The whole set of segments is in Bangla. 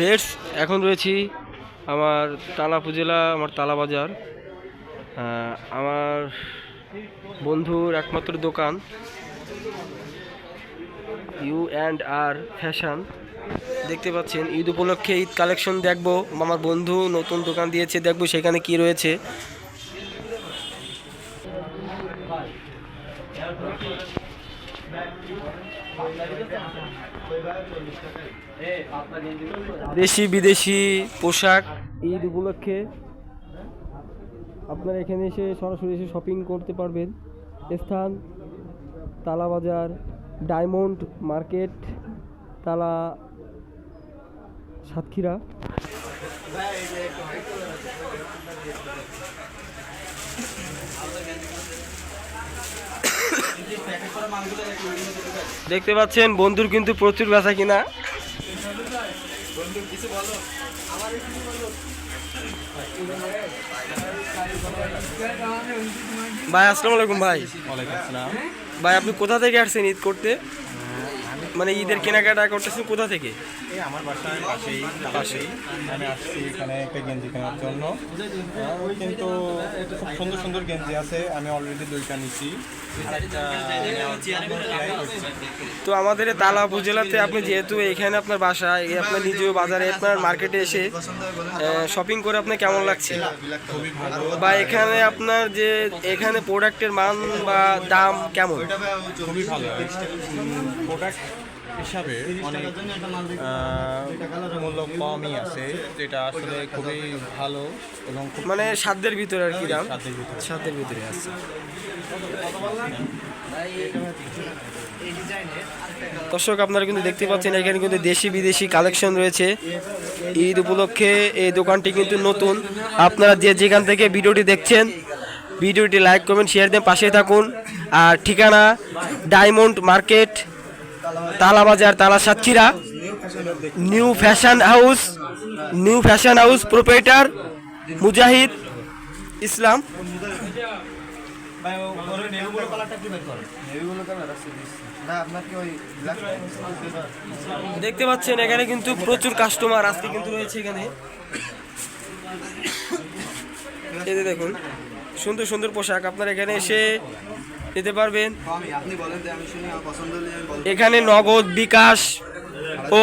বেশ, এখন রয়েছি আমার তালা উপজেলা আমার তালা বাজার। আমার বন্ধুর একমাত্র দোকান। U and R fashion. দেখতে পাচ্ছেন, ঈদ উপলক্ষে ঈদ কালেকশন দেখব। আমার বন্ধু নতুন দোকান দিয়েছে, দেখব সেখানে কি রয়েছে। দেশি বিদেশি পোশাক। ঈদ উপলক্ষে আপনারা এখানে এসে সরাসরি এসে শপিং করতে পারবেন। স্থান তালা বাজার ডায়মন্ড মার্কেট, তালা সাতক্ষীরা। দেখতে পাচ্ছেন বন্ধুর কিন্তু প্রচুর ব্যথা কিনা। ভাই আসসালামু আলাইকুম ভাই। ভাই আপনি কোথা থেকে আসছেন ঈদ করতে? মানে ঈদের কেনাকাটা করতেছি কোথা থেকে? আমার বাসায় পাশেই পাশেই। আমি আসছি এখানে একটা গেঞ্জি কেনার জন্য। কিন্তু খুব সুন্দর সুন্দর গেঞ্জি আছে। আমি অলরেডি দুইটা নিচ্ছি। তো আমাদের তালা উপজেলাতে আপনি যেহেতু এখানে আপনার বাসা এই আপনার নিজেও বাজারে আপনার মার্কেটে এসে শপিং করে আপনার কেমন লাগছে? বা এখানে আপনার যে এখানে প্রোডাক্টের মান বা দাম কেমন? খুবই ভালো। প্রোডাক্ট হিসাবে অনেক মূল্য কমই আছে যেটা আসলে খুবই ভালো এবং মানে সাধ্যের ভিতরে আর কি দাম? সাধ্যের ভিতরে। সাধ্যের ভিতরে আছে দর্শক, আপনারা কিন্তু দেখতে পাচ্ছেন, এখানে কিন্তু দেশি বিদেশি কালেকশন রয়েছে। ঈদ উপলক্ষে এই দোকানটি কিন্তু নতুন। আপনারা যে যেখান থেকে ভিডিওটি দেখছেন, ভিডিওটি লাইক, কমেন্ট শেয়ার দিয়ে পাশে থাকুন। আর ঠিকানা, ডায়মন্ড মার্কেট তালা বাজার তালা Satkhira new fashion house, new fashion house proprietor Mujahid Islam. দেখতে পাচ্ছেন এখানে কিন্তু প্রচুর কাস্টমার আজকে কিন্তু রয়েছে এখানে। এই দেখুন সুন্দর সুন্দর পোশাক আপনারা এখানে এসে নিতে পারবেন। আপনি বলেন তো আমি শুনি আমার পছন্দ হলে আমি বলব। এখানে নগদ বিকাশ ও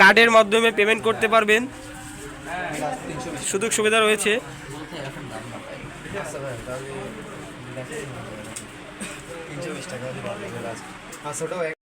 কার্ডের মাধ্যমে পেমেন্ট করতে পারবেন। সুযোগ সুবিধা রয়েছে। তিনশো বিশ টাকা পাঁচশো টাকা